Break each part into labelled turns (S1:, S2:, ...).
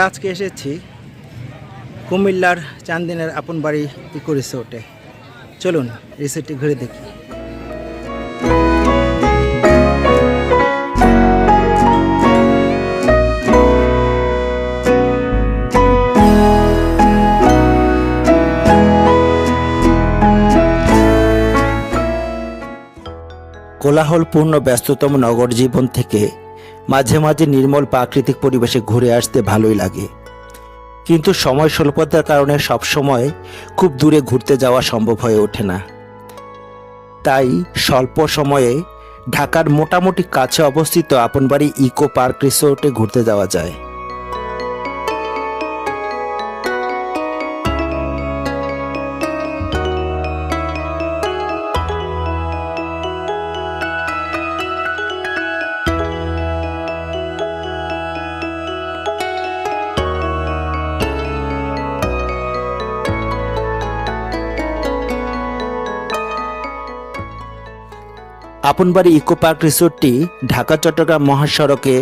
S1: আমরা আজকে এসেছি কুমিল্লার চান্দিনের আপন বাড়ি ইকো রিসোর্টে। চলুন রিসোর্টটি ঘুরে দেখি। কোলাহলপূর্ণ ব্যস্ততম নগর জীবন থেকে মাঝে মাঝে নির্মল প্রাকৃতিক পরিবেশে ঘুরে আসতে ভালোই লাগে। কিন্তু সময় স্বল্পতার কারণে সবসময় খুব দূরে ঘুরতে যাওয়া সম্ভব হয়ে ওঠে না। তাই স্বল্প সময়ে ঢাকার মোটামুটি কাছে অবস্থিত আপন বাড়ি ইকো পার্ক রিসোর্টে ঘুরতে যাওয়া যায়। আপনবাড়ি ইকো পার্ক রিসোর্টটি ঢাকা, চট্টগ্রাম মহাসড়কে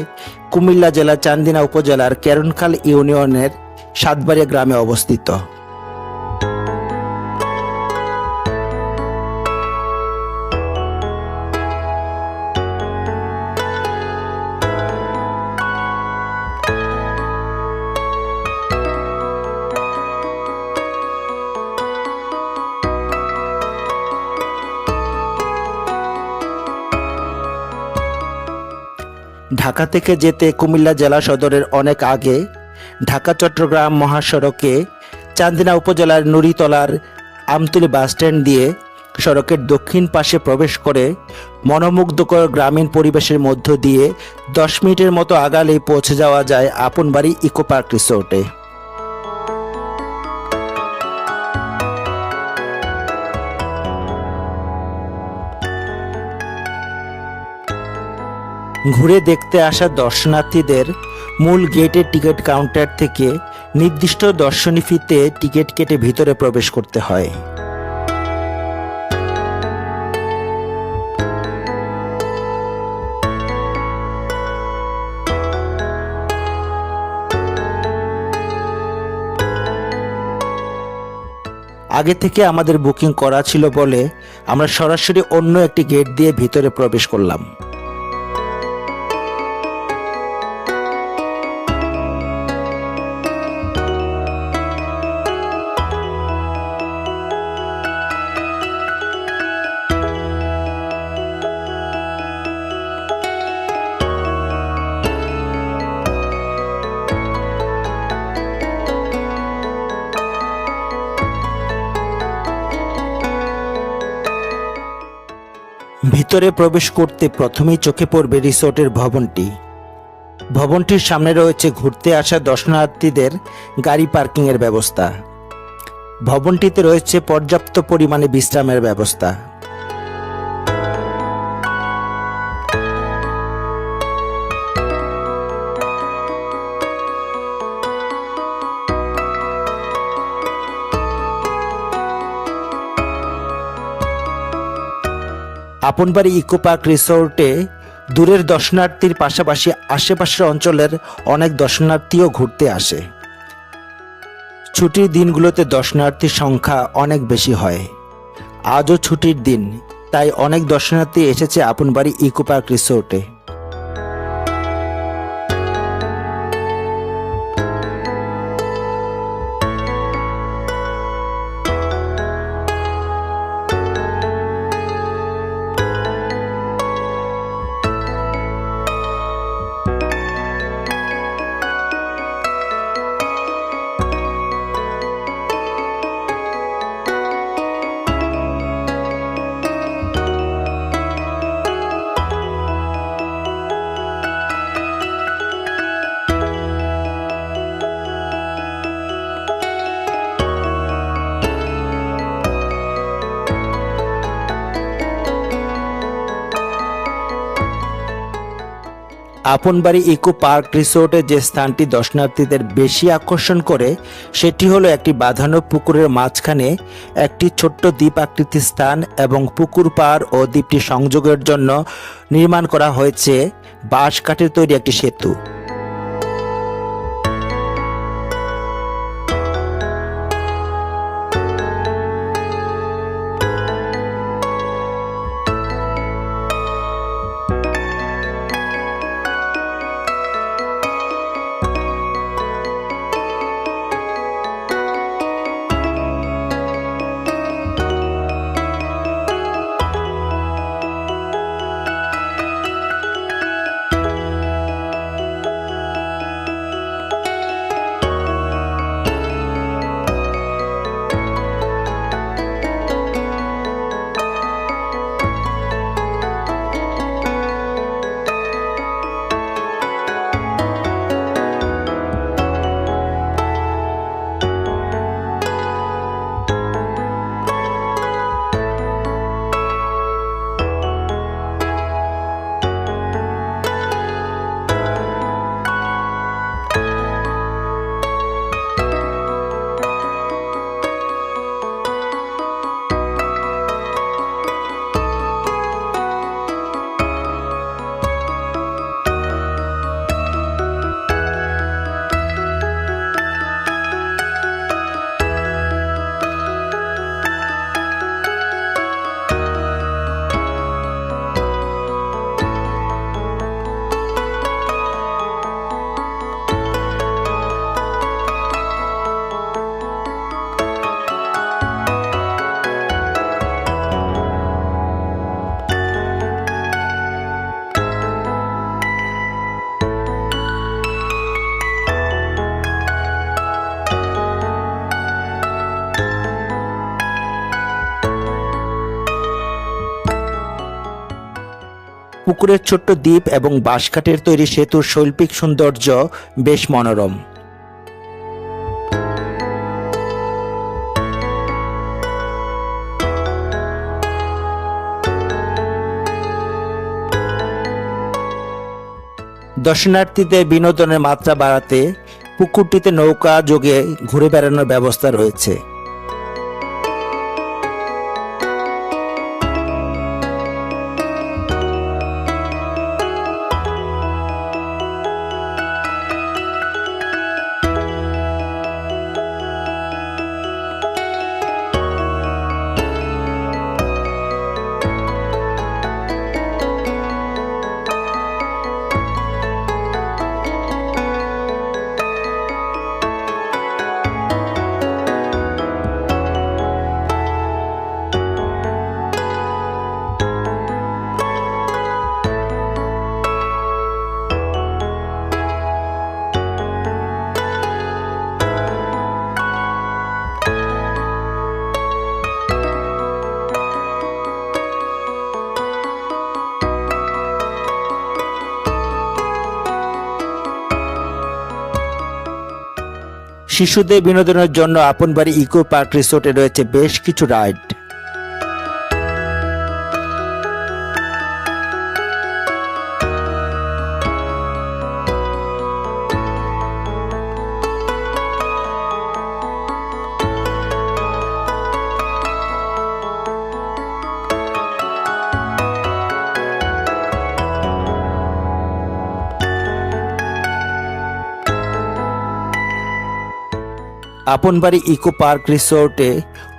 S1: কুমিল্লা জেলা, চান্দিনা উপজেলার কেরনখাল ইউনিয়নের সাতবাড়িয়া গ্রামে অবস্থিত। ঢাকা থেকে যেতে কুমিল্লা জেলা সদরের অনেক আগে ঢাকা, চট্টগ্রাম মহাসড়কে চান্দিনা উপজেলার নুরিতলার আমতুলি বাসস্ট্যান্ড দিয়ে সড়কের দক্ষিণ পাশে প্রবেশ করে মনোমুগ্ধকর গ্রামীণ পরিবেশের মধ্য দিয়ে দশ মিনিটের মতো আগালেই পৌঁছে যাওয়া যায় আপন বাড়ি ইকো পার্ক রিসোর্টে। ঘুরে দেখতে আসা দর্শনার্থীদের মূল গেটের টিকিট কাউন্টার থেকে নির্দিষ্ট দর্শনী ফিতে টিকিট কেটে ভিতরে প্রবেশ করতে হয়। আগে থেকে আমাদের বুকিং করা ছিল বলে আমরা সরাসরি অন্য একটি গেট দিয়ে ভিতরে প্রবেশ করলাম। ভিতরে প্রবেশ করতে প্রথমেই চোখে পড়বে রিসোর্টের ভবনটি। ভবনটির সামনে রয়েছে ঘুরতে আসা দর্শনার্থীদের গাড়ি পার্কিংয়ের ব্যবস্থা। ভবনটিতে রয়েছে পর্যাপ্ত পরিমাণে বিশ্রামের ব্যবস্থা। আপনবাড়ি ইকো পার্ক রিসোর্টে দূরের দর্শনার্থীর পাশাপাশি আশেপাশের অঞ্চলের অনেক দর্শনার্থীও ঘুরতে আসে। ছুটির দিনগুলোতে দর্শনার্থীর সংখ্যা অনেক বেশি হয়। আজও ছুটির দিন, তাই অনেক দর্শনার্থী এসেছে আপনবাড়ি ইকো পার্ক রিসোর্টে। আপনবাড়ি ইকো পার্ক রিসোর্টে যে স্থানটি দর্শনার্থীদের বেশি আকর্ষণ করে, সেটি হলো একটি বাঁধানো পুকুরের মাঝখানে একটি ছোট্ট দ্বীপ আকৃতি স্থান এবং পুকুর পার ও দ্বীপটি সংযোগের জন্য নির্মাণ করা হয়েছে। বাঁশ কাঠের তৈরি একটি সেতু। পুকুরের ছোট্ট দ্বীপ এবং বাঁশকাঠের তৈরি সেতুর শৈল্পিক সৌন্দর্য বেশ মনোরম। দর্শনার্থীদের বিনোদনের মাত্রা বাড়াতে পুকুরটিতে নৌকা যোগে ঘুরে বেড়ানোর ব্যবস্থা রয়েছে। শিশুদের বিনোদনের জন্য আপন বাড়ি ইকো পার্ক রিসোর্টে রয়েছে বেশ কিছু রাইড। আপনবাড়ি ইকো পার্ক রিসোর্টে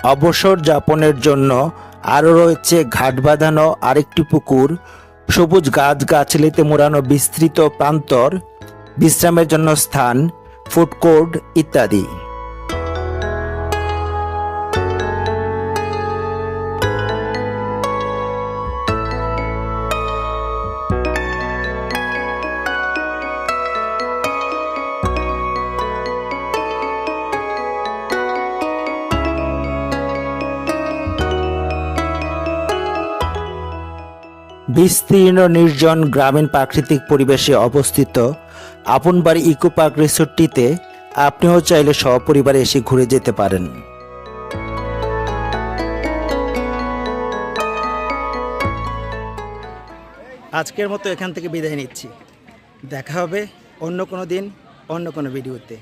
S1: অবসর যাপনের জন্য আরও রয়েছে ঘাট বাঁধানো আরেকটি পুকুর, সবুজ গাছ গাছলিতে মোড়ানো বিস্তৃত প্রান্তর, বিশ্রামের জন্য স্থান, ফুড কোর্ট ইত্যাদি। বিস্তীর্ণ নির্জন গ্রামীণ প্রাকৃতিক পরিবেশে অবস্থিত আপনবাড়ি ইকো পার্ক রিসোর্টটিতে আপনিও চাইলে সপরিবারে এসে ঘুরে যেতে পারেন। আজকের মতো এখান থেকে বিদায় নিচ্ছি। দেখা হবে অন্য কোনো দিন, অন্য কোনো ভিডিওতে।